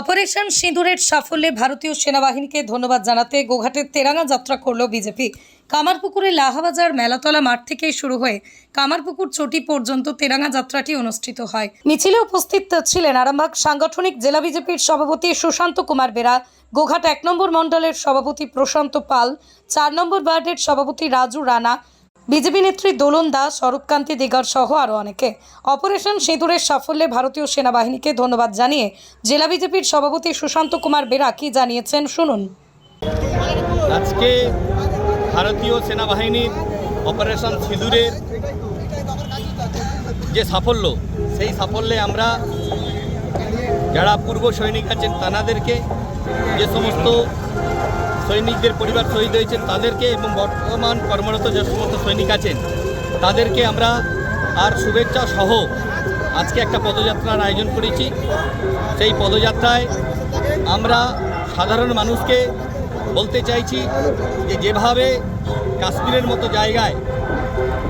Operation সিঁদুরের সাফল্যে ভারতীয় সেনাবাহিনীকে ধন্যবাদ জানাতে গোঘাটের তেরাঙ্গা যাত্রা করল বিজেপি। কামারপুকুরে লাহাবাজার মেলাতলা মাঠ থেকে শুরু হয়ে কামারপুকুর চটি পর্যন্ত তেরাঙ্গা যাত্রাটি অনুষ্ঠিত হয়। মিছিলে উপস্থিত ছিলেন আরামবাগ সাংগঠনিক জেলা বিজেপির সভাপতি সুশান্ত কুমার বেরা, গোঘাট এক নম্বর মণ্ডলের সভাপতি প্রশান্ত পাল, চার নম্বর ওয়ার্ডের সভাপতি রাজু রানা বিজেপি নেত্রী দোলন দাস স্বরূপকান্তি দিগার সহ আরও অনেকে। অপারেশন সিঁদুরের সাফল্যে ভারতীয় সেনাবাহিনীকে ধন্যবাদ জানিয়ে জেলা বিজেপির সভাপতি সুশান্ত কুমার বেরা কি জানিয়েছেন শুনুন। আজকে ভারতীয় সেনাবাহিনীর অপারেশন সিঁদুরের যে সাফল্য, সেই সাফল্যে আমরা যারা পূর্ব সৈনিক আছেন, তানাদেরকে যে সমস্ত সৈনিকদের পরিবার শহীদ হয়েছেন, তাদেরকে এবং বর্তমান কর্মরত যে সমস্ত সৈনিক আছেন, তাদেরকে আমরা আর শুভেচ্ছা সহ আজকে একটা পদযাত্রার আয়োজন করেছি। সেই পদযাত্রায় আমরা সাধারণ মানুষকে বলতে চাইছি যে যেভাবে কাশ্মীরের মতো জায়গায়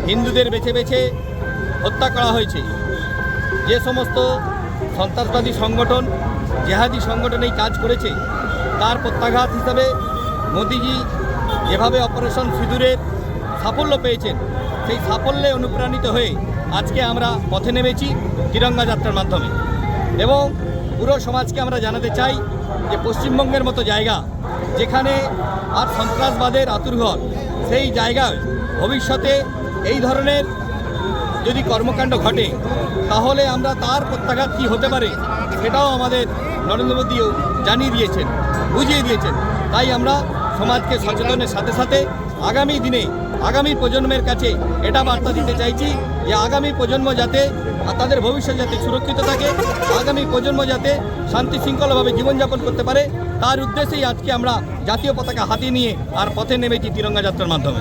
হিন্দুদের বেছে বেছে হত্যা করা হয়েছে, যে সমস্ত সন্ত্রাসবাদী সংগঠন, জেহাদি সংগঠন এই কাজ করেছে। তার প্রত্যাঘাত হিসাবে মোদিজি যেভাবে অপারেশন সিঁদুরের সাফল্য পেয়েছেন, সেই সাফল্যে অনুপ্রাণিত হয়ে আজকে আমরা পথে নেমেছি তিরঙ্গা যাত্রার মাধ্যমে। এবং পুরো সমাজকে আমরা জানাতে চাই যে পশ্চিমবঙ্গের মতো জায়গা যেখানে আর সন্ত্রাসবাদের আতুরঘর সেই জায়গায় ভবিষ্যতে এই ধরনের যদি কর্মকাণ্ড ঘটে, তাহলে আমরা তার প্রত্যাঘাত কী হতে পারে, সেটাও আমাদের নরেন্দ্র মোদীও জানিয়ে দিয়েছেন, বুঝিয়ে দিয়েছেন। তাই আমরা সমাজকে সচেতনের সাথে সাথে আগামী দিনে, আগামী প্রজন্মের কাছে এটা বার্তা দিতে চাইছি যে আগামী প্রজন্ম যাতে তাদের ভবিষ্যৎ যাতে সুরক্ষিত থাকে, আগামী প্রজন্ম যাতে শান্তি শৃঙ্খলাভাবে জীবনযাপন করতে পারে, তার উদ্দেশ্যেই আজকে আমরা জাতীয় পতাকা হাতে নিয়ে আর পথে নেমেছি তিরঙ্গা যাত্রার মাধ্যমে।